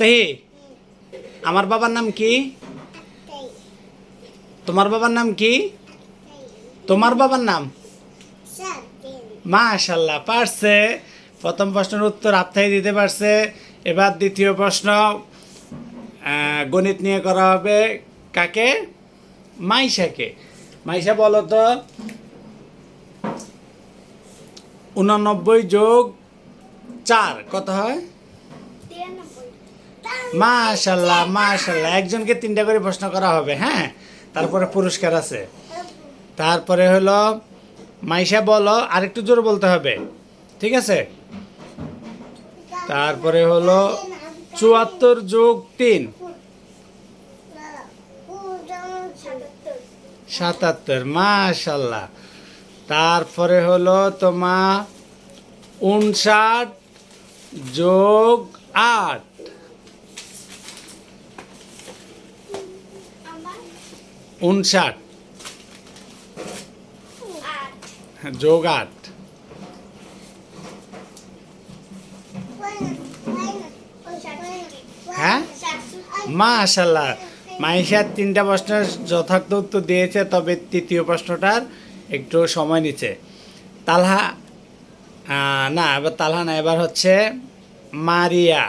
তেহি আমার বাবার নাম কি? তোমার বাবার নাম কি? তোমার বাবার নাম? মাশাল্লাহ পারছে। প্রথম প্রশ্নের উত্তর আত্মাই দিতে পারছে। এবার দ্বিতীয় প্রশ্ন গণিত নিয়ে করা হবে কাকে? মাইশাকে। মাইশা বলো তো, উননব্বই যোগ চার, কত হয়? মাশাল্লাহ মাশাল্লাহ। একজনকে তিনটা করে প্রশ্ন করা হবে হ্যাঁ? তারপরে পুরস্কার আছে। তারপরে হলো, মাইশা বলো, আরেকটু জোরে বলতে হবে, ঠিক আছে? তারপরে হলো, চুয়াত্তর যোগ তিন। সাতাত্তর, মাশাল্লাহ। তারপরে হলো তোমার উনষাট যোগ আট। উনষাট যোগ আট হ্যাঁ? মাশাল্লাহ মাইশার তিনটা প্রশ্নের যথার্থ উত্তর দিয়েছে তবে তৃতীয় প্রশ্নটার একটু সময় নিচ্ছে। তালহা না এবার তালহা না এবার হচ্ছে মারিয়া।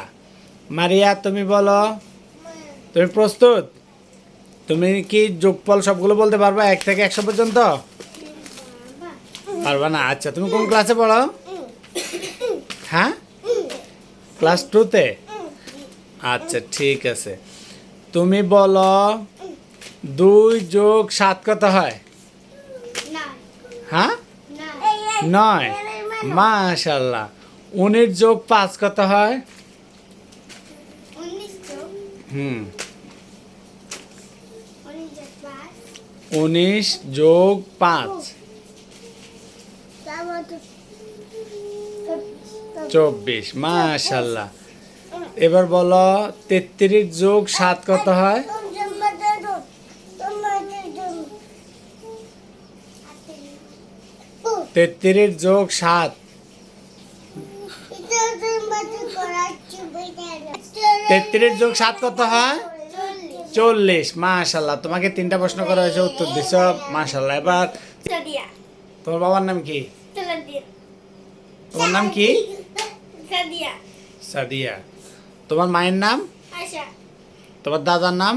মারিয়া তুমি বলো। তুমি প্রস্তুত? তুমি কি যোগফল সবগুলো বলতে পারবা? এক থেকে একশো পর্যন্ত? পারবা না? আচ্ছা তুমি কোন ক্লাসে পড়ো? হ্যাঁ? ক্লাস টুতে আচ্ছা ঠিক আছে। তুমি বলো দুই যোগ সাত কত হয়? হ্যাঁ? নয়। মাশাল্লাহ উনিশ যোগ পাঁচ কত হয়? হুম। উনিশ যোগ পাঁচ। চব্বিশ, মাশাল্লাহ। এবার বলো, তেত্রিশ যোগ সাত কত হয়? তেত্রিশ যোগ সাত। তেত্রিশ যোগ সাত কত হয়? চল্লিশ মাশাল্লাহ তোমাকে তিনটা প্রশ্ন করা হয়েছে উত্তর দিছ। মাশাল্লাহ এবার তোমার বাবার নাম কি? তোমার নাম কি? সাদিয়া। তোমার মায়ের নাম? তোমার দাদার নাম?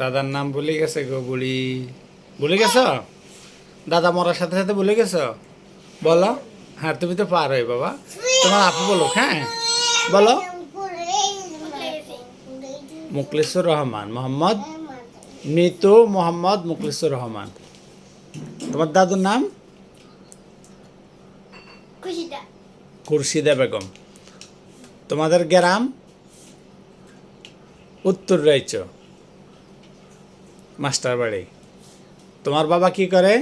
দাদার নাম ভুলে গেছে গো বুড়ি। ভুলে গেছ? দাদা মরার সাথে সাথে ভুলে গেছ? বলো। হ্যাঁ তুমি তো পার হই বাবা। তোমার আপু বলো হ্যাঁ? বলো। মুকলেশ্বর রহমান। মোহাম্মদ মৃত্যু মোহাম্মদ মুকলেশ্বর রহমান। তোমার দাদুর নাম? খুরশিদা। বেগম। তোমাদের গ্রাম? উত্তর রাইচ। মাস্টার বাড়ি তোমার বাবা কি করে?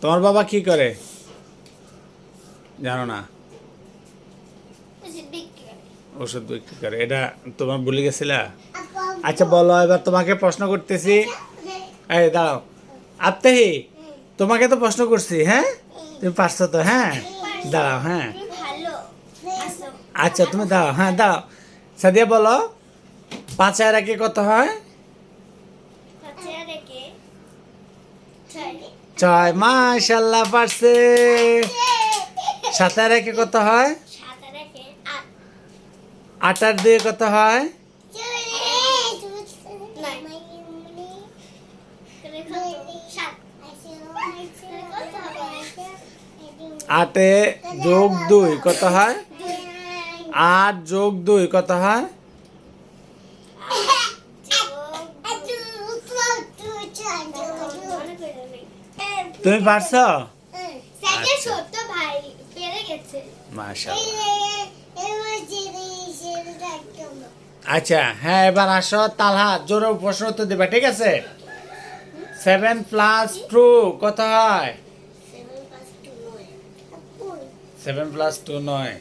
তোমার বাবা কি করে? জানো না। ওষুধ বিক্রি করে। এটা তোমার ভুলে গেছিলা? আচ্ছা বলো, এবার তোমাকে প্রশ্ন করতেছি। এই, দাঁড়াও। আপতেহি তোমাকে তো প্রশ্ন করছি হ্যাঁ? তুমি পারছ তো হ্যাঁ? দাঁড়াও হ্যাঁ। আচ্ছা তুমি দাঁড়াও হ্যাঁ দাঁড়াও। সাদিয়া, বলো, পাঁচ আর একে কত হয়? ছয়। মাশাল্লাহ পারছে। সাত আর একে কত হয়? আট আর দুয়ে কত হয়? আটে যোগ দুই কত হয়? আট যোগ দুই কত হয়? তুমি পারছ? মাশাল্লাহ আচ্ছা হ্যাঁ এবার আসো। তালহা, জোরে প্রশ্ন উত্তর দেবে, ঠিক আছে? সেভেন প্লাস টু কত হয়? সেভেন প্লাস টু নয়।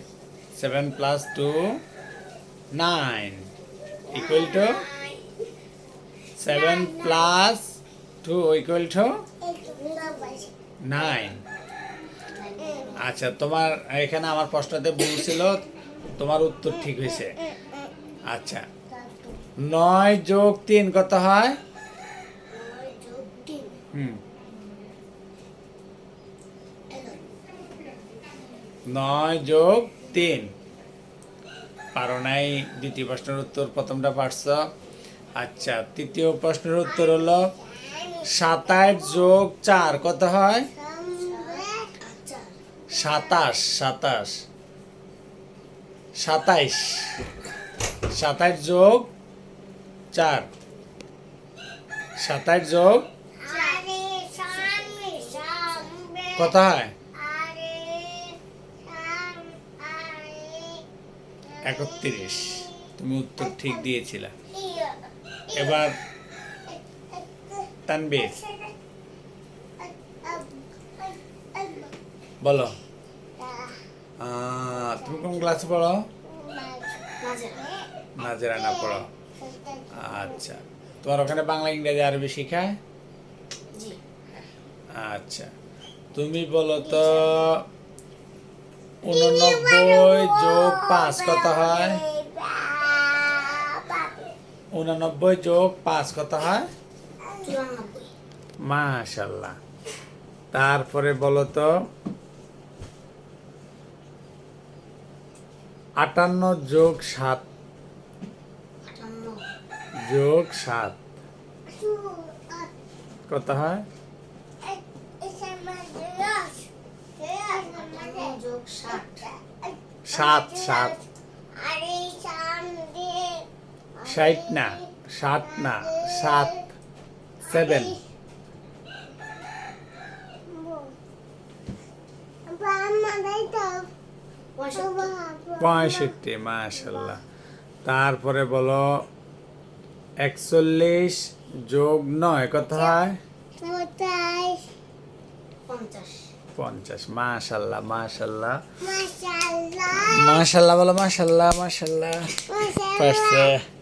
Seven plus two nine equal to seven plus two equal to nine আচ্ছা তোমার এখানে আমার প্রশ্নতে ভুল ছিল, তোমার উত্তর ঠিক হয়েছে। আচ্ছা। নয় যোগ তিন, কত হয়? হুম। নয় যোগ তিন। পারো নাই, দ্বিতীয় প্রশ্নের উত্তর প্রথমটা পারছ। আচ্ছা তৃতীয় প্রশ্নের উত্তর হলো সাতাশ যোগ চার, কত হয়? সাতাশ সাতাশ। সাতাইশ। সাতাশ যোগ চার। সাতাশ যোগ কত হয়? একত্রিশ। তুমি উত্তর ঠিক দিয়েছিলে। এবার তানবীর। বলো। তুমি কোন ক্লাসে পড়ো? নাজেরা না পড়ো। আচ্ছা। তোমার ওখানে বাংলা ইংরেজি আরবি শেখায়? আচ্ছা। তুমি বলো তো উননব্বই যোগ পাঁচ কত হয়? উননব্বই যোগ পাঁচ কত হয়? মাশাল্লাহ। তারপরে বলো তো আটান্ন যোগ সাত। যোগ সাত। কত হয়? সাত। সাত ষাট না ষাট না সাত। সেভেন। পঁয়ষট্টি পঁয়ষট্টি। মাশাল্লাহ তারপরে বলো একচল্লিশ যোগ নয় কত হয়? পঞ্চাশ। মাশাল্লাহ মাশাল্লাহ মাশাল্লাহ বলো মাশাল্লাহ মাশাল্লাহ পারছে।